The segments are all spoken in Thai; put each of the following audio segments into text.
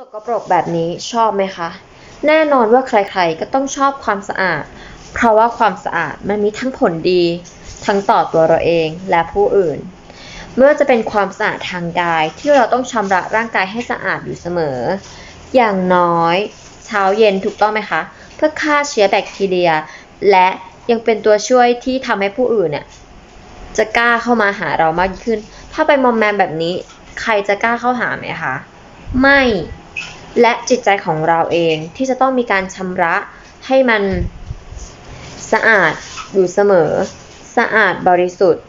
สกปรกแบบนี้ชอบไหมคะ แน่นอนว่าใครๆก็ต้องชอบความสะอาด เพราะว่าความสะอาดมันมีทั้งผลดี ทั้งต่อตัวเราเองและผู้อื่นไม่ว่าจะเป็นความสะอาดทางกายที่เราต้องชำระร่างกายให้สะอาดอยู่เสมอ อย่างน้อย เช้าเย็นถูกต้องไหมคะ เพื่อฆ่าเชื้อแบคทีเรีย และยังเป็นตัวช่วยที่ทำให้ผู้อื่นเนี่ยจะกล้าเข้ามาหาเรามากขึ้น ถ้าไปมอมแมมแบบนี้ ใครจะกล้าเข้าหาไหมคะ ไม่ และจิตใจของเราเองที่จะต้องมีการชำระให้มันสะอาดอยู่เสมอ สะอาดบริสุทธิ์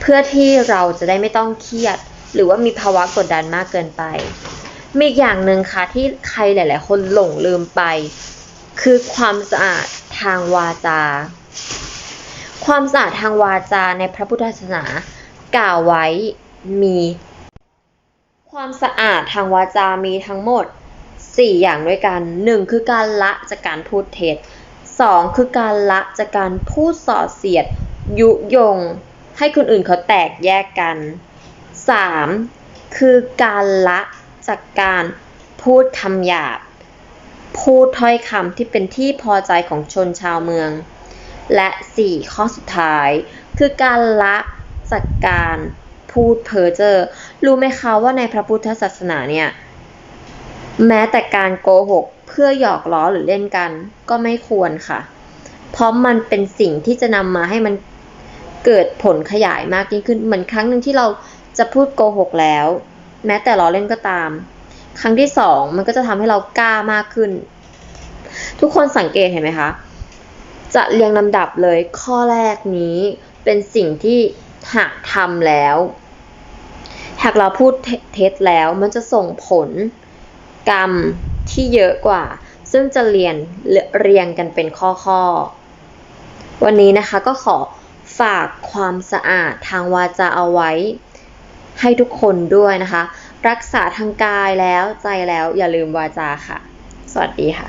เพื่อที่เราจะได้ไม่ต้องเครียด หรือว่ามีภาวะกดดันมากเกินไป มีอีกอย่างหนึ่งค่ะที่ใครหลาย ๆ คนหลงลืมไป คือความสะอาดทางวาจา ความสะอาดทางวาจาในพระพุทธศาสนากล่าวไว้มี ความสะอาดทางวาจามีทั้งหมด 4 อย่างด้วยกัน 1. คือการละจากการพูดเท็จ 2. คือการละจากการพูดส่อเสียด ยุยง ให้คนอื่นเขาแตกแยกกัน 3. คือการละจากการพูดคำหยาบ พูดถ้อยคำที่เป็นที่พอใจของชนชาวเมือง และ 4 ข้อสุดท้าย คือการละจากการ พูดเพ้อเจ้อรู้ไหมคะว่าในพระพุทธศาสนาเนี่ยแม้แต่การโกหกเพื่อหยอกล้อหรือเล่นกัน ก็ไม่ควรค่ะ เพราะมันเป็นสิ่งที่จะนำมาให้มันเกิดผลขยายมากยิ่งขึ้น เหมือนครั้งหนึ่งที่เราจะพูดโกหกแล้ว แม้แต่ล้อเล่นก็ตาม ครั้งที่สองมันก็จะทำให้เรากล้ามากขึ้น ทุกคนสังเกตเห็นไหมคะ จะเรียงลำดับเลยข้อแรกนี้เป็นสิ่งที่หากทำแล้ว หากเราพูดเท็จแล้วมันจะส่งผลกรรมที่เยอะกว่า ซึ่งจะเรียนเรียงกันเป็นข้อๆวันนี้นะคะก็ขอฝากความสะอาดทางวาจาเอาไว้ ให้ทุกคนด้วยนะคะ รักษาทางกายแล้วใจแล้วอย่าลืมวาจาค่ะ สวัสดีค่ะ